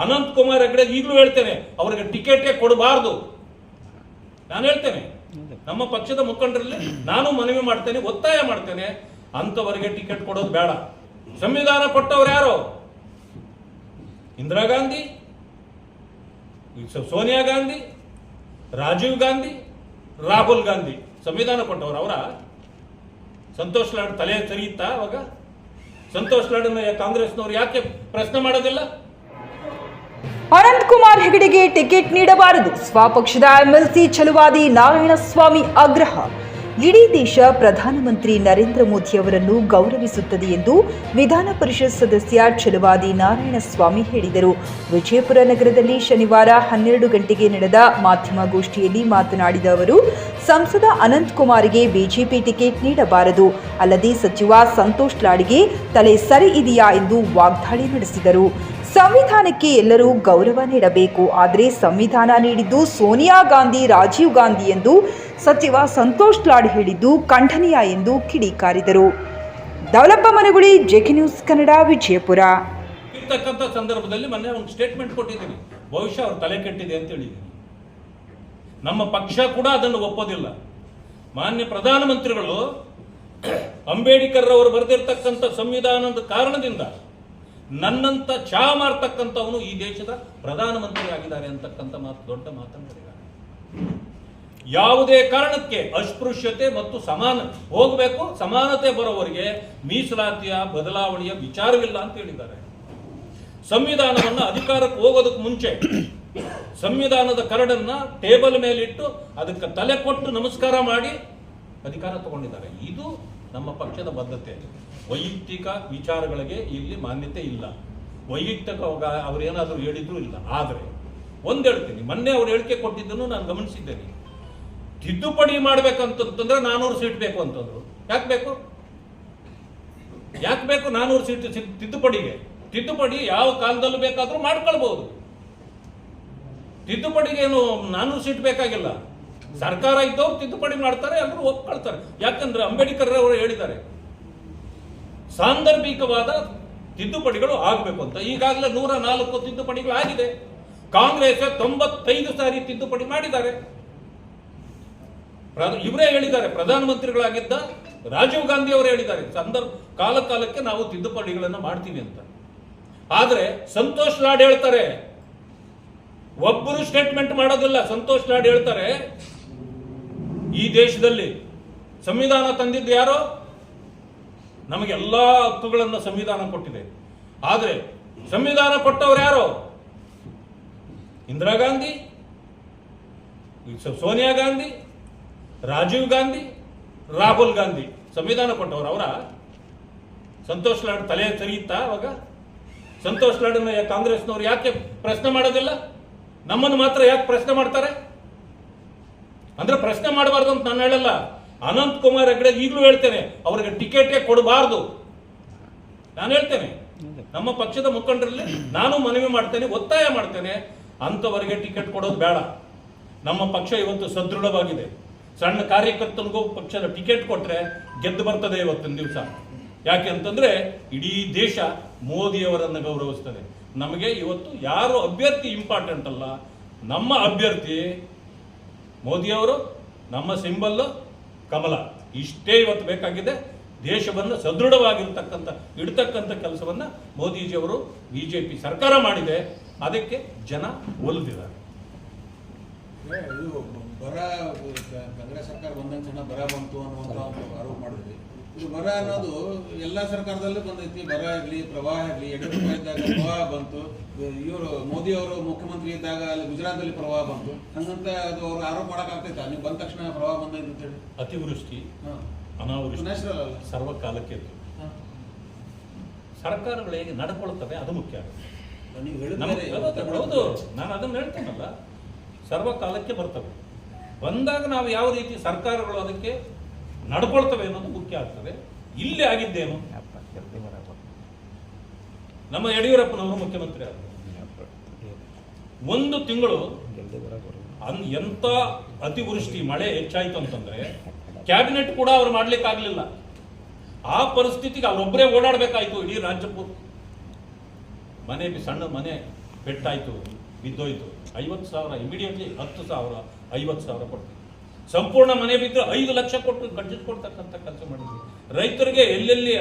ಅನಂತ್ ಕುಮಾರ್ ಹೆಗಡೆ ಈಗಲೂ ಹೇಳ್ತೇನೆ, ಅವರಿಗೆ ಟಿಕೆಟೇ ಕೊಡಬಾರ್ದು. ನಾನು ಹೇಳ್ತೇನೆ, ನಮ್ಮ ಪಕ್ಷದ ಮುಖಂಡರಲ್ಲಿ ನಾನು ಮನವಿ ಮಾಡ್ತೇನೆ, ಒತ್ತಾಯ ಮಾಡ್ತೇನೆ, ಅಂಥವರಿಗೆ ಟಿಕೆಟ್ ಕೊಡೋದು ಬೇಡ. ಸಂವಿಧಾನ ಕೊಟ್ಟವ್ರು ಯಾರು? ಇಂದಿರಾ ಗಾಂಧಿ, ಸೋನಿಯಾ ಗಾಂಧಿ, ರಾಜೀವ್ ಗಾಂಧಿ, ರಾಹುಲ್ ಗಾಂಧಿ. ಸಂವಿಧಾನ ಕೊಟ್ಟವ್ರು ಅವರ? ಸಂತೋಷ್ ಲಾಡ್ ತಲೆ ಸರಿಯುತ್ತಾ ಅವಾಗ? ಸಂತೋಷ್ ಲಾಡನ್ನ ಕಾಂಗ್ರೆಸ್ನವ್ರು ಯಾಕೆ ಪ್ರಶ್ನೆ ಮಾಡೋದಿಲ್ಲ? ಅನಂತ್ ಕುಮಾರ್ ಹೆಗಡೆಗೆ ಟಿಕೆಟ್ ನೀಡಬಾರದು. ಸ್ವಪಕ್ಷದ ಎಂಎಲ್ಸಿ ಚಲುವಾದಿ ನಾರಾಯಣಸ್ವಾಮಿ ಆಗ್ರಹ. ಇಡೀ ದೇಶ ಪ್ರಧಾನಮಂತ್ರಿ ನರೇಂದ್ರ ಮೋದಿ ಅವರನ್ನು ಗೌರವಿಸುತ್ತದೆ ಎಂದು ವಿಧಾನ ಪರಿಷತ್ ಸದಸ್ಯ ಚಲುವಾದಿ ನಾರಾಯಣಸ್ವಾಮಿ ಹೇಳಿದರು. ವಿಜಯಪುರ ನಗರದಲ್ಲಿ ಶನಿವಾರ ಹನ್ನೆರಡು ಗಂಟೆಗೆ ನಡೆದ ಮಾಧ್ಯಮಗೋಷ್ಠಿಯಲ್ಲಿ ಮಾತನಾಡಿದ ಅವರು, ಸಂಸದ ಅನಂತ್ ಕುಮಾರ್ಗೆ ಬಿಜೆಪಿ ಟಿಕೆಟ್ ನೀಡಬಾರದು. ಅಲ್ಲದೆ ಸಚಿವ ಸಂತೋಷ್ ಲಾಡ್ಗೆ ತಲೆ ಸರಿ ಇದೆಯಾ ಎಂದು ವಾಗ್ದಾಳಿ ನಡೆಸಿದರು. ಸಂವಿಧಾನಕ್ಕೆ ಎಲ್ಲರೂ ಗೌರವ ನೀಡಬೇಕು. ಆದರೆ ಸಂವಿಧಾನ ನೀಡಿದ್ದು ಸೋನಿಯಾ ಗಾಂಧಿ, ರಾಜೀವ್ ಗಾಂಧಿ ಎಂದು ಸಚಿವ ಸಂತೋಷ್ ಲಾಡ್ ಹೇಳಿದ್ದು ಖಂಡನೀಯ ಎಂದು ಕಿಡಿಕಾರಿದರು. Daulappa Managuli, JK news Kannada, Vijayapura. ಇರ್ತಕ್ಕಂಥ ಸಂದರ್ಭದಲ್ಲಿ ಮೊನ್ನೆ ಒಂದು ಸ್ಟೇಟ್ಮೆಂಟ್ ಕೊಟ್ಟಿದ್ದೀನಿ. ಬಹುಶಃ ಅವ್ರು ತಲೆ ಕೆಟ್ಟಿದೆ ಅಂತ ಹೇಳಿದ್ದೀನಿ. ನಮ್ಮ ಪಕ್ಷ ಕೂಡ ಅದನ್ನು ಒಪ್ಪೋದಿಲ್ಲ. ಮಾನ್ಯ ಪ್ರಧಾನಮಂತ್ರಿಗಳು ಅಂಬೇಡ್ಕರ್ ಅವರು ಬರೆದಿರ್ತಕ್ಕಂಥ ಸಂವಿಧಾನದ ಕಾರಣದಿಂದ ನನ್ನಂತ ಚಾ ಮಾರ್ತಕ್ಕಂಥವನು ಈ ದೇಶದ ಪ್ರಧಾನಮಂತ್ರಿ ಆಗಿದ್ದಾರೆ ಅಂತಕ್ಕಂಥ ಮಾತು ದೊಡ್ಡ ಮಾತನ್ನು ಯಾವುದೇ ಕಾರಣಕ್ಕೆ ಅಸ್ಪೃಶ್ಯತೆ ಮತ್ತು ಸಮಾನ ಹೋಗಬೇಕು, ಸಮಾನತೆ ಬರೋವರಿಗೆ ಮೀಸಲಾತಿಯ ಬದಲಾವಣೆಯ ವಿಚಾರವಿಲ್ಲ ಅಂತ ಹೇಳಿದ್ದಾರೆ. ಸಂವಿಧಾನವನ್ನ ಅಧಿಕಾರಕ್ಕೆ ಹೋಗೋದಕ್ಕೆ ಮುಂಚೆ ಸಂವಿಧಾನದ ಕರಡನ್ನ ಟೇಬಲ್ ಮೇಲಿಟ್ಟು ಅದಕ್ಕೆ ತಲೆ ಕೊಟ್ಟು ನಮಸ್ಕಾರ ಮಾಡಿ ಅಧಿಕಾರ ತಗೊಂಡಿದ್ದಾರೆ. ಇದು ನಮ್ಮ ಪಕ್ಷದ ಬದ್ಧತೆ. ವೈಯಕ್ತಿಕ ವಿಚಾರಗಳಿಗೆ ಇಲ್ಲಿ ಮಾನ್ಯತೆ ಇಲ್ಲ. ವೈಯಕ್ತಿಕ ಅವರೇನಾದರೂ ಹೇಳಿದ್ರು ಇಲ್ಲ. ಆದರೆ ಒಂದು ಹೇಳ್ತೀನಿ, ಮೊನ್ನೆ ಅವ್ರು ಹೇಳಿಕೆ ಕೊಟ್ಟಿದ್ದನ್ನು ನಾನು ಗಮನಿಸಿದ್ದೇನೆ. ತಿದ್ದುಪಡಿ ಮಾಡ್ಬೇಕಂತಂದ್ರೆ ನಾನೂರು ಸೀಟ್ ಬೇಕು ಅಂತಂದ್ರು. ಯಾಕೆ ಬೇಕು? ಯಾಕೆ ಬೇಕು ನಾನೂರು ಸೀಟ್ ತಿದ್ದುಪಡಿಗೆ? ತಿದ್ದುಪಡಿ ಯಾವ ಕಾಲದಲ್ಲೂ ಬೇಕಾದರೂ ಮಾಡ್ಕೊಳ್ಬಹುದು ತಿದ್ದುಪಡಿಗೆ ಏನು ನಾನೂರು ಸೀಟ್ ಬೇಕಾಗಿಲ್ಲ. ಸರ್ಕಾರ ಇದ್ದವ್ರು ತಿದ್ದುಪಡಿ ಮಾಡ್ತಾರೆ ಎಲ್ಲರೂ ಒಪ್ಕೊಳ್ತಾರೆ. ಯಾಕಂದ್ರೆ ಅಂಬೇಡ್ಕರ್ ಅವರು ಹೇಳಿದ್ದಾರೆ ಸಾಂದರ್ಭಿಕವಾದ ತಿದ್ದುಪಡಿಗಳು ಆಗಬೇಕು ಅಂತ. ಈಗಾಗಲೇ ನೂರ ನಾಲ್ಕು ತಿದ್ದುಪಡಿಗಳು ಆಗಿದೆ. ಕಾಂಗ್ರೆಸ್ ತೊಂಬತ್ತೈದು ಸಾರಿ ತಿದ್ದುಪಡಿ ಮಾಡಿದ್ದಾರೆ. ಇವರೇ ಹೇಳಿದ್ದಾರೆ, ಪ್ರಧಾನಮಂತ್ರಿಗಳಾಗಿದ್ದ ರಾಜೀವ್ ಗಾಂಧಿ ಅವರು ಹೇಳಿದ್ದಾರೆ. ಸಂದರ್ಭ ಕಾಲ ಕಾಲಕ್ಕೆ ನಾವು ತಿದ್ದುಪಡಿಗಳನ್ನು ಮಾಡ್ತೀವಿ ಅಂತ. ಆದರೆ ಸಂತೋಷ್ ಲಾಡ್ ಹೇಳ್ತಾರೆ, ಒಬ್ಬರು ಸ್ಟೇಟ್ಮೆಂಟ್ ಮಾಡೋದಿಲ್ಲ. ಸಂತೋಷ್ ಲಾಡ್ ಹೇಳ್ತಾರೆ, ಈ ದೇಶದಲ್ಲಿ ಸಂವಿಧಾನ ತಂದಿದ್ದು ಯಾರೋ? ನಮಗೆಲ್ಲಾ ಹಕ್ಕುಗಳನ್ನು ಸಂವಿಧಾನ ಕೊಟ್ಟಿದೆ. ಆದರೆ ಸಂವಿಧಾನ ಕೊಟ್ಟವ್ರು ಯಾರು? ಇಂದಿರಾ ಗಾಂಧಿ, ಸೋನಿಯಾ ಗಾಂಧಿ, ರಾಜೀವ್ ಗಾಂಧಿ, ರಾಹುಲ್ ಗಾಂಧಿ. ಸಂವಿಧಾನ ಕೊಟ್ಟವರು ಅವರ? ಸಂತೋಷ್ ಲಾಡ್ ತಲೆ ಸರಿಯುತ್ತಾ ಅವಾಗ? ಸಂತೋಷ್ ಲಾಡನ್ನ ಕಾಂಗ್ರೆಸ್ನವ್ರು ಯಾಕೆ ಪ್ರಶ್ನೆ ಮಾಡೋದಿಲ್ಲ? ನಮ್ಮನ್ನು ಮಾತ್ರ ಯಾಕೆ ಪ್ರಶ್ನೆ ಮಾಡ್ತಾರೆ? ಅಂದ್ರೆ ಪ್ರಶ್ನೆ ಮಾಡಬಾರ್ದು ಅಂತ ನಾನು ಹೇಳಲ್ಲ. ಅನಂತ್ ಕುಮಾರ್ ಹೆಗಡೆ ಈಗಲೂ ಹೇಳ್ತೇನೆ, ಅವರಿಗೆ ಟಿಕೆಟೇ ಕೊಡಬಾರ್ದು. ನಾನು ಹೇಳ್ತೇನೆ, ನಮ್ಮ ಪಕ್ಷದ ಮುಖಂಡರಲ್ಲಿ ನಾನು ಮನವಿ ಮಾಡ್ತೇನೆ, ಒತ್ತಾಯ ಮಾಡ್ತೇನೆ, ಅಂಥವರಿಗೆ ಟಿಕೆಟ್ ಕೊಡೋದು ಬೇಡ. ನಮ್ಮ ಪಕ್ಷ ಇವತ್ತು ಸದೃಢವಾಗಿದೆ. ಸಣ್ಣ ಕಾರ್ಯಕರ್ತನಿಗೂ ಪಕ್ಷದ ಟಿಕೆಟ್ ಕೊಟ್ಟರೆ ಗೆದ್ದು ಬರ್ತದೆ ಇವತ್ತಿನ ದಿವಸ. ಯಾಕೆ ಅಂತಂದ್ರೆ, ಇಡೀ ದೇಶ ಮೋದಿಯವರನ್ನು ಗೌರವಿಸ್ತದೆ. ನಮಗೆ ಇವತ್ತು ಯಾರು ಅಭ್ಯರ್ಥಿ ಇಂಪಾರ್ಟೆಂಟ್ ಅಲ್ಲ, ನಮ್ಮ ಅಭ್ಯರ್ಥಿ ಮೋದಿಯವರು, ನಮ್ಮ ಸಿಂಬಲ್ ಕಮಲ, ಇಷ್ಟೇ ಇವತ್ತು ಬೇಕಾಗಿದೆ ದೇಶವನ್ನು ಸದೃಢವಾಗಿರ್ತಕ್ಕಂಥ, ಇಡ್ತಕ್ಕಂಥ ಕೆಲಸವನ್ನು ಮೋದಿಜಿಯವರು ಪಿ ಸರ್ಕಾರ ಮಾಡಿದೆ. ಅದಕ್ಕೆ ಜನ ಒಲಿದಿದ್ದಾರೆ. ಬರ ಕಾಂಗ್ರೆಸ್ ಸರ್ಕಾರ ಬಂದಂತ ಬರ ಬಂತು ಅನ್ನುವಂಥ ಒಂದು ಆರೋಪ ಮಾಡಿದ್ವಿ ಇದು ಬರ ಅನ್ನೋದು ಎಲ್ಲ ಸರ್ಕಾರದಲ್ಲೂ ಬಂದೈತಿ. ಬರ ಇರಲಿ ಪ್ರವಾಹ ಇರಲಿ ಯಡಿಯೂರಪ್ಪ ಇದ್ದಾಗ ಪ್ರವಾಹ ಬಂತು. ಇವರು ಮೋದಿ ಅವರು ಮುಖ್ಯಮಂತ್ರಿ ಇದ್ದಾಗ ಅಲ್ಲಿ ಗುಜರಾತಲ್ಲಿ ಪ್ರವಾಹ ಬಂತು. ಹಂಗಂತ ಅದು ಅವ್ರು ಆರೋಪ ಮಾಡಕ್ಕಾಗ್ತೈತಾ? ನೀವು ಬಂದ ತಕ್ಷಣ ಪ್ರವಾಹ ಬಂದೈತಿ ಅಂತ ಹೇಳಿ ಅತಿವೃಷ್ಟಿ ಅನಾವೃಷ್ಟಿ ನ್ಯಾಚುರಲ್ ಅಲ್ಲ. ಸರ್ವಕಾಲಕ್ಕೆ. ಸರ್ಕಾರಗಳು ಹೇಗೆ ನಡ್ಕೊಳ್ತವೆ ಅದು ಮುಖ್ಯ. ಹೌದು ನಾನು ಅದನ್ನ ಹೇಳ್ತೇನಲ್ಲ. ಸರ್ವಕಾಲಕ್ಕೆ ಬರ್ತವೆ. ಬಂದಾಗ ನಾವು ಯಾವ ರೀತಿ ಸರ್ಕಾರಗಳು ಅದಕ್ಕೆ ನಡ್ಕೊಳ್ತವೆ ಅನ್ನೋದು ಮುಖ್ಯ ಆಗ್ತದೆ. ಇಲ್ಲಿ ಆಗಿದ್ದೇನು? ನಮ್ಮ ಯಡಿಯೂರಪ್ಪನವರು ಮುಖ್ಯಮಂತ್ರಿ ಆದರು ಒಂದು ತಿಂಗಳು ಅನ್ ಎಂತ ಅತಿವೃಷ್ಟಿ, ಮಳೆ ಹೆಚ್ಚಾಯ್ತು ಅಂತಂದ್ರೆ ಕ್ಯಾಬಿನೆಟ್ ಕೂಡ ಅವ್ರು ಮಾಡ್ಲಿಕ್ಕೆ ಆಗ್ಲಿಲ್ಲ. ಆ ಪರಿಸ್ಥಿತಿಗೆ ಅವರೊಬ್ಬರೇ ಓಡಾಡ್ಬೇಕಾಯ್ತು, ಇಡೀ ರಾಜ್ಯ ಪೂರ್ತಿ ಮನೆ ಸಣ್ಣ ಮನೆ ಪೆಟ್ಟಾಯ್ತು, ಬಿದ್ದೋಯ್ತು. ಐವತ್ತು ಸಾವಿರ ಇಮಿಡಿಯೇಟ್ಲಿ ಹತ್ತು ಸಾವಿರ, ಐವತ್ತು ಸಾವಿರ ಕೊಡ್ತೀವಿ. ಸಂಪೂರ್ಣ ಮನೆ ಬಿದ್ದರೆ ಐದು ಲಕ್ಷ ಕೊಟ್ಟು ಕಟ್ಟಿಸ್ಕೊಡ್ತಕ್ಕಂಥ ಕೆಲಸ ಮಾಡಿದ್ವಿ ರೈತರಿಗೆ ಎಲ್ಲೆಲ್ಲಿ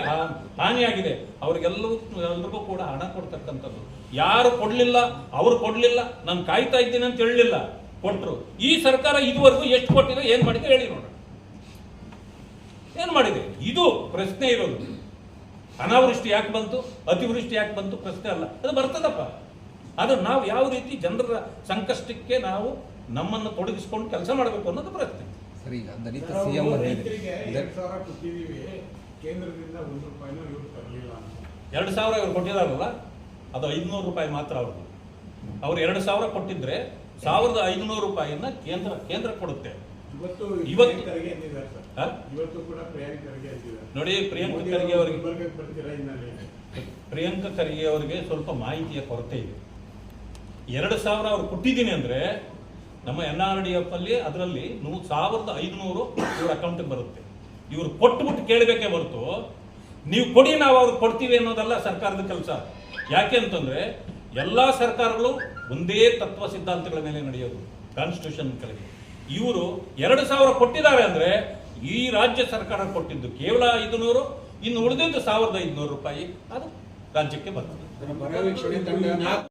ಹಾನಿಯಾಗಿದೆ, ಅವ್ರಿಗೆಲ್ಲವೂ ಎಲ್ರಿಗೂ ಕೂಡ ಹಣ ಕೊಡ್ತಕ್ಕಂಥದ್ದು. ಯಾರು ಕೊಡ್ಲಿಲ್ಲ, ಅವ್ರು ಕೊಡ್ಲಿಲ್ಲ, ನಾನು ಕಾಯ್ತಾ ಇದ್ದೀನಿ ಅಂತ ಹೇಳಲಿಲ್ಲ. ಕೊಟ್ಟರು ಈ ಸರ್ಕಾರ ಇದುವರೆಗೂ ಎಷ್ಟು ಕೊಟ್ಟಿದೆ, ಏನು ಮಾಡಿದೆ ಹೇಳಿ ನೋಡೋಣ. ಏನು ಮಾಡಿದೆ? ಇದು ಪ್ರಶ್ನೆ ಇರೋದು. ಅನಾವೃಷ್ಟಿ ಯಾಕೆ ಬಂತು? ಅತಿವೃಷ್ಟಿ ಯಾಕೆ ಬಂತು ಪ್ರಶ್ನೆ ಅಲ್ಲ. ಅದು ಬರ್ತದಪ್ಪ. ಅದು ನಾವು ಯಾವ ರೀತಿ ಜನರ ಸಂಕಷ್ಟಕ್ಕೆ ನಾವು ನಮ್ಮನ್ನು ತೊಡಗಿಸ್ಕೊಂಡು ಕೆಲಸ ಮಾಡಬೇಕು ಅನ್ನೋದು ಪ್ರಶ್ನೆ ಸರಿ ದಲಿತ ಸಿಎಂ ಕೇಂದ್ರದಿಂದ ಒಂದು ರೂಪಾಯಿನೂ ಇವ್ರು ತರಲಿಲ್ಲ ಅಂತ. ಎರಡು ಸಾವಿರ ಇವ್ರು ಕೊಟ್ಟಿದಾರಲ್ಲ ಅದು ಐದುನೂರು ರೂಪಾಯಿ ಮಾತ್ರ ಅವ್ರದ್ದು. ಅವ್ರು ಎರಡು ಸಾವಿರ ಕೊಟ್ಟಿದ್ರೆ ಸಾವಿರದ ಐದುನೂರು ರೂಪಾಯಿಯನ್ನ ಕೇಂದ್ರ ಕೇಂದ್ರ ಕೊಡುತ್ತೆ. ಇವತ್ತು ಇವತ್ತು- ಇವತ್ತು ಕೂಡ ನೋಡಿ ಪ್ರಿಯಾಂಕ ಖರ್ಗೆ ಅವರಿಗೆ ಪ್ರಿಯಾಂಕ ಖರ್ಗೆ ಅವರಿಗೆ ಸ್ವಲ್ಪ ಮಾಹಿತಿಯ ಕೊರತೆ ಇದೆ. ಎರಡು ಸಾವಿರ ಅವ್ರು ಕೊಟ್ಟಿದ್ದೀನಿ ಅಂದ್ರೆ ನಮ್ಮ ಎನ್ ಆರ್ ಡಿ ಎಫ್ ಅಲ್ಲಿ ಅದರಲ್ಲಿ ನೂ, ಸಾವಿರದ ಐದುನೂರು ಇವ್ರ ಬರುತ್ತೆ. ಇವ್ರು ಕೊಟ್ಬಿಟ್ಟು ಕೇಳಬೇಕೇ ಹೊರತು, ನೀವು ಕೊಡಿ ನಾವು ಅವ್ರಿಗೆ ಕೊಡ್ತೀವಿ ಅನ್ನೋದಲ್ಲ ಸರ್ಕಾರದ ಕೆಲಸ. ಯಾಕೆ ಅಂತಂದ್ರೆ, ಎಲ್ಲಾ ಸರ್ಕಾರಗಳು ಒಂದೇ ತತ್ವ ಸಿದ್ಧಾಂತಗಳ ಮೇಲೆ ನಡೆಯೋದು ಕಾನ್ಸ್ಟಿಟ್ಯೂಷನ್ ಕೆಳಗೆ. ಇವರು ಎರಡು ಸಾವಿರ ಕೊಟ್ಟಿದ್ದಾರೆ ಅಂದ್ರೆ, ಈ ರಾಜ್ಯ ಸರ್ಕಾರ ಕೊಟ್ಟಿದ್ದು ಕೇವಲ ಐದುನೂರು, ಇನ್ನು ಉಳಿದಿದ್ದು ಸಾವಿರದ ಐದುನೂರು ರೂಪಾಯಿ ಅದು ರಾಜ್ಯಕ್ಕೆ ಬರ್ತದೆ.